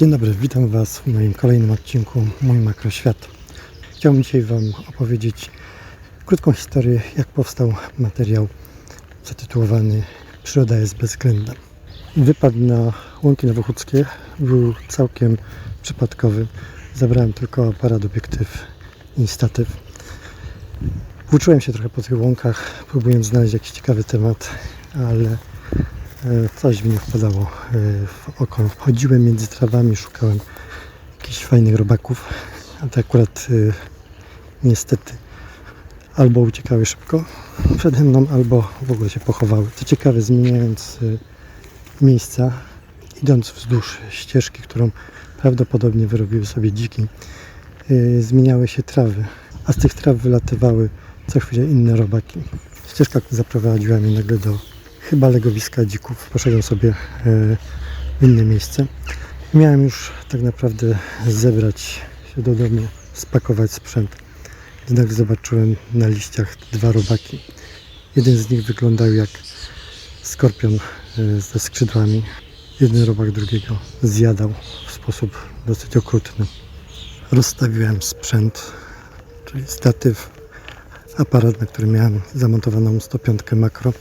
Dzień dobry, witam Was w moim kolejnym odcinku Mój Makroświat. Chciałbym dzisiaj Wam opowiedzieć krótką historię, jak powstał materiał zatytułowany Przyroda jest bezwzględna. Wypad na łąki nowochódzkie był całkiem przypadkowy. Zabrałem tylko aparat, obiektyw i statyw. Włóczyłem się trochę po tych łąkach, próbując znaleźć jakiś ciekawy temat, ale coś mi nie wpadało e, w oko. Chodziłem między trawami, szukałem jakichś fajnych robaków, a te akurat e, niestety albo uciekały szybko przede mną, albo w ogóle się pochowały. Co ciekawe, zmieniając e, miejsca, idąc wzdłuż ścieżki, którą prawdopodobnie wyrobiły sobie dziki, zmieniały się trawy, a z tych traw wylatywały co chwilę inne robaki. Ścieżka zaprowadziła mnie nagle do chyba legowiska dzików. Poszedłem sobie e, w inne miejsce. Miałem już tak naprawdę zebrać się do domu, spakować sprzęt. Nagle zobaczyłem na liściach dwa robaki. Jeden z nich wyglądał jak skorpion e, ze skrzydłami. Jeden robak drugiego zjadał w sposób dosyć okrutny. Rozstawiłem sprzęt, czyli statyw, aparat, na którym miałem zamontowaną 105 makro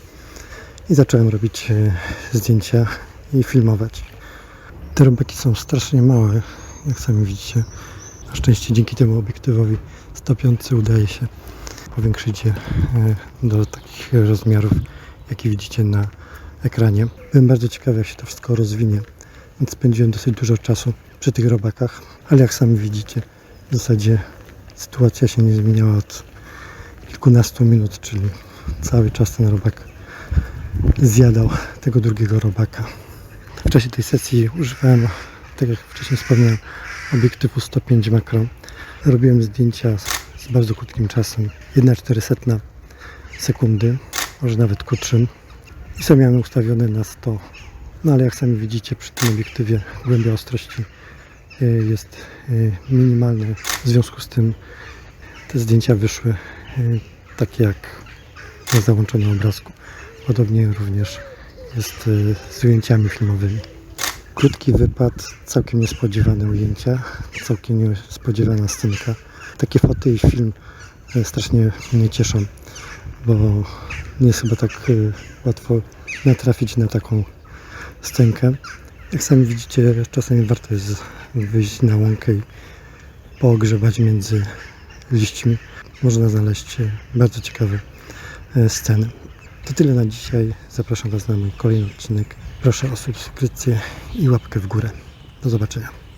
i zacząłem robić e, zdjęcia i filmować. Te robaki są strasznie małe, jak sami widzicie. Na szczęście dzięki temu obiektywowi 105 udaje się powiększyć je e, do takich rozmiarów, jakie widzicie na ekranie. Byłem bardzo ciekawy, jak się to wszystko rozwinie, więc spędziłem dosyć dużo czasu przy tych robakach, ale jak sami widzicie, w zasadzie sytuacja się nie zmieniała od kilkunastu minut, czyli cały czas ten robak zjadał tego drugiego robaka. W czasie tej sesji używałem, tak jak wcześniej wspomniałem, obiektywu 105 makro. Robiłem zdjęcia z, bardzo krótkim czasem, 1,4 sekundy, może nawet krótszym. I sobie miałem ustawione na 100. No ale jak sami widzicie przy tym obiektywie głębia ostrości y, jest y, minimalna. W związku z tym te zdjęcia wyszły y, takie jak na załączonym obrazku. Podobnie również jest y, z ujęciami filmowymi. Krótki wypad, całkiem niespodziewane ujęcia, całkiem niespodziewana scenka. Takie foty i film y, strasznie mnie cieszą, bo nie jest chyba tak y, łatwo natrafić na taką scenkę. Jak sami widzicie, czasami warto jest wyjść na łąkę i pogrzebać między liśćmi. Można znaleźć bardzo ciekawe sceny. To tyle na dzisiaj. Zapraszam Was na mój kolejny odcinek. Proszę o subskrypcję i łapkę w górę. Do zobaczenia.